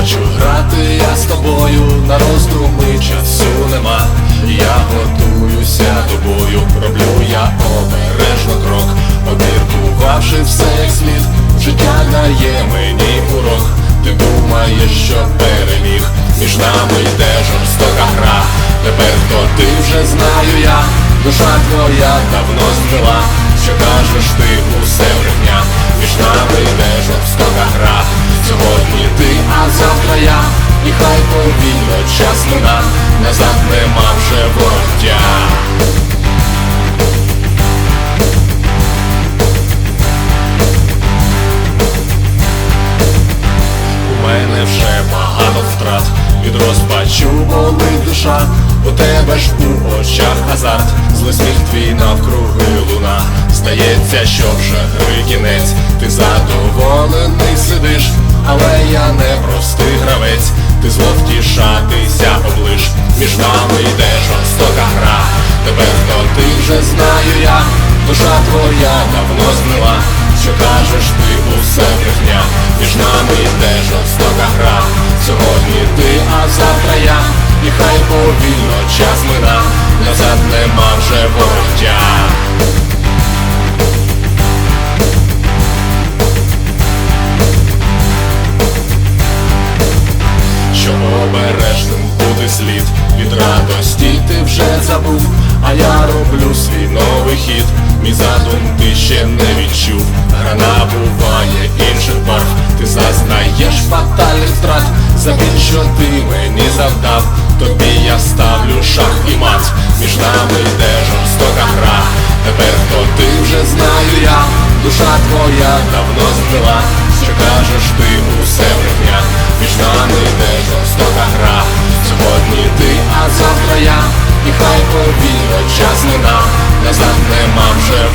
хочу грати я з тобою, на роздуми часу нема. Я готуюся до бою, роблю я обережно крок, обіркувавши все як слід, життя дає мені урок. Ти думаєш, що переміг, між нами йде жорстока гра. Тепер хто ти вже знаю я, душа твоя давно змила, що кажеш ти усе брехня, час мина, назад нема вже вороття. У мене вже багато втрат від розпачу болить душа, у тебе ж у очах азарт, злий сміх твій навкруги луна. Здається, що вже гри кінець, ти задоволений сидиш, але я не простий гравець, ти зло втішатися облиш, між нами йде жорстока гра. Тепер то ти вже знаю я, душа твоя давно згнила, що кажеш ти усе брехня, між нами йде жорстока гра. Сьогодні ти, а завтра я, і хай повільно час мина, назад нема вже вороття. Слід від радості ти вже забув, а я роблю свій новий хід. Мій задум ти ще не відчув. Гра набуває інших барв. Ти зазнаєш фатальних втрат за біль, що ти мені завдав. Тобі я ставлю шах і мат. Між нами йде жорстока гра. Тепер то ти вже знаю я, душа твоя давно згнила. А завтра я,